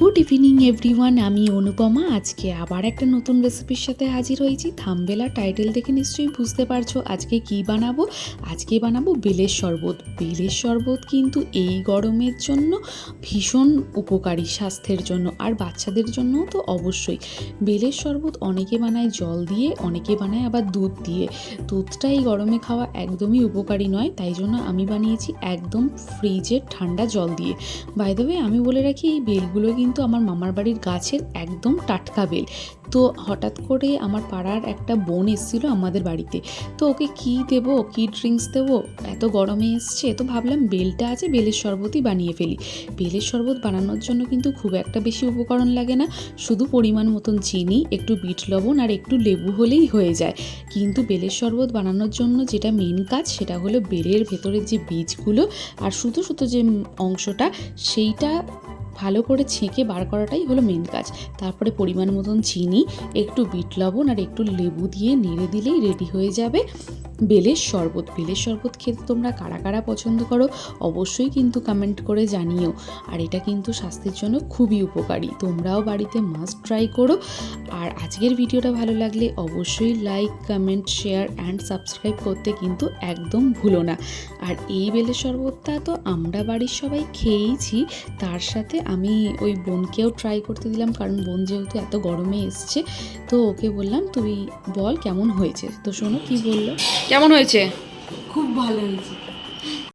Good evening everyone আমি অনুপমা। আজকে আবার একটা নতুন রেসিপির সাথে হাজির হয়েছি। থামবেলা টাইটেল দেখে নিশ্চয়ই বুঝতে পারছ। আজকে কি বানাবো? আজকে বানাবো বেলের শরবত। বেলের শরবত কিন্তু এই গরমের জন্য ভীষণ উপকারী স্বাস্থ্যের জন্য আর বাচ্চাদের জন্য তো অবশ্যই। বেলের শরবত অনেকে বানায় জল দিয়ে, অনেকে বানায় আবার দুধ দিয়ে। দুধটা এই গরমে খাওয়া একদমই উপকারী নয়। তাই জন্য আমি বানিয়েছি একদম ফ্রিজের ঠান্ডা জল দিয়ে। বাই দ্য ওয়ে আমি বলে রাখি, এই বেলগুলো কিন্তু আমার মামার বাড়ির গাছের একদম টাটকা বেল। তো হঠাৎ করে আমার পাড়ার একটা বোন এসেছিল আমাদের বাড়িতে। তো ওকে কি দেব, কি ড্রিঙ্কস দেবো? এত গরমে এসছে, তো ভাবলাম বেলটা আছে, বেলের শরবতই বানিয়ে ফেলি। বেলের শরবত বানানোর জন্য কিন্তু খুব একটা বেশি উপকরণ লাগে না। শুধু পরিমাণ মতন চিনি, একটু বিট লবণ আর একটু লেবু হলেই হয়ে যায়। কিন্তু বেলের শরবত বানানোর জন্য যেটা মেন কাজ, সেটা হলো বেলের ভেতরের যে বীজগুলো আর শুধু শুধু যে অংশটা, সেইটা ভালো করে ছেঁকে বার করাটাই হলো মেন কাজ। তারপরে পরিমাণ মতন চিনি, একটু বিট লবণ আর একটু লেবু দিয়ে নেড়ে দিলেই রেডি হয়ে যাবে। বেলের শরবত। বেলের শরবত খেতে তোমরা কারা কারা পছন্দ করো অবশ্যই কিন্তু কমেন্ট করে জানিও। আর এটা কিন্তু স্বাস্থ্যের জন্য খুবই উপকারী। তোমরাও বাড়িতে মাস্ট ট্রাই করো। আর আজকের ভিডিওটা ভালো লাগলে অবশ্যই like comment share and subscribe করতে কিন্তু একদম ভুলো না। আর এই বেলের শরবতটা তো আমরা বাড়ির সবাই খেয়েইছি। তার সাথে আমি ওই বোনকেও ট্রাই করতে দিলাম কারণ বোন যেহেতু এত গরমে এসছে। তো ওকে বললাম, তুই বল কেমন হয়েছে? তো শোনো কি বলল? কেমন হয়েছে? খুব ভালো হয়েছে।